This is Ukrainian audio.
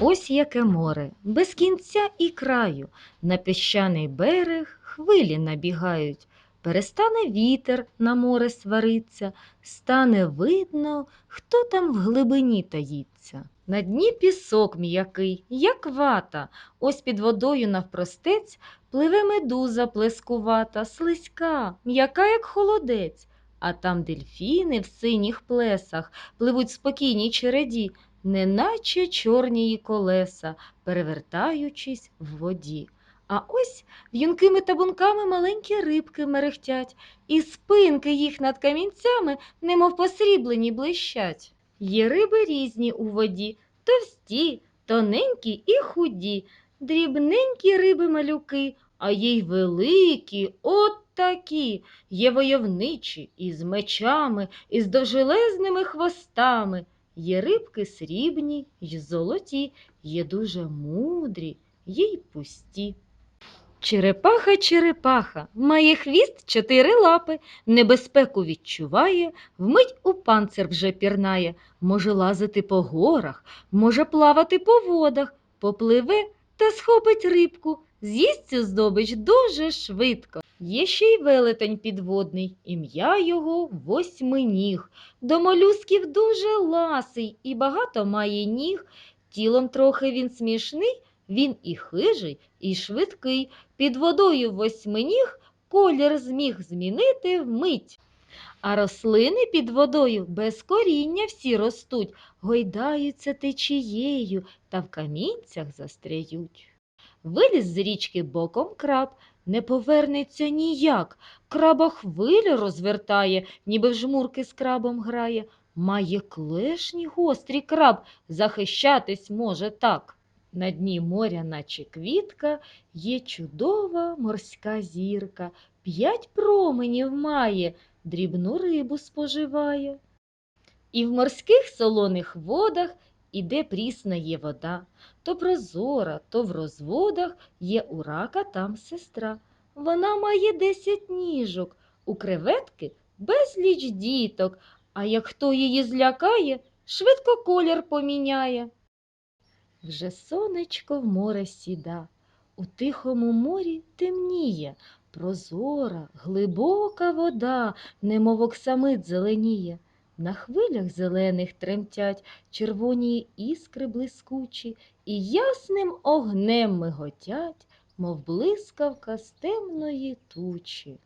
Ось яке море, без кінця і краю, на піщаний берег хвилі набігають. Перестане вітер на море свариться, стане видно, хто там в глибині таїться. На дні пісок м'який, як вата, ось під водою навпростець пливе медуза плескувата, слизька, м'яка, як холодець. А там дельфіни в синіх плесах пливуть в спокійній череді, неначе чорні колеса, перевертаючись в воді. А ось в'юнкими табунками маленькі рибки мерехтять, і спинки їх над камінцями, немов посріблені, блищать. Є риби різні у воді, товсті, тоненькі і худі, дрібненькі риби малюки, а є й великі, от такі, є войовничі, із мечами, із довжелезними хвостами. Є рибки срібні й золоті, є дуже мудрі, є й пусті. Черепаха, черепаха, має хвіст чотири лапи, небезпеку відчуває, вмить у панцир вже пірнає, може лазити по горах, може плавати по водах, попливе та схопить рибку, з'їсть цю здобич дуже швидко. Є ще й велетень підводний, ім'я його восьминіг. До молюсків дуже ласий і багато має ніг. Тілом трохи він смішний, він і хижий, і швидкий. Під водою восьминіг колір зміг змінити вмить. А рослини під водою без коріння всі ростуть, гойдаються течією та в камінцях застряють. Виліз з річки боком краб, не повернеться ніяк. Краба хвилю розвертає, ніби в жмурки з крабом грає. Має клешні гострі краб, захищатись може так. На дні моря, наче квітка, є чудова морська зірка, п'ять променів має, дрібну рибу споживає. І в морських солоних водах іде прісна є вода, то прозора, то в розводах є у рака там сестра. Вона має десять ніжок, у креветки безліч діток, а як хто її злякає, швидко колір поміняє. Вже сонечко в море сіда, у тихому морі темніє, прозора, глибока вода, немов оксамит зеленіє. На хвилях зелених тремтять червоні іскри блискучі, і ясним огнем миготять, мов блискавка з темної тучі.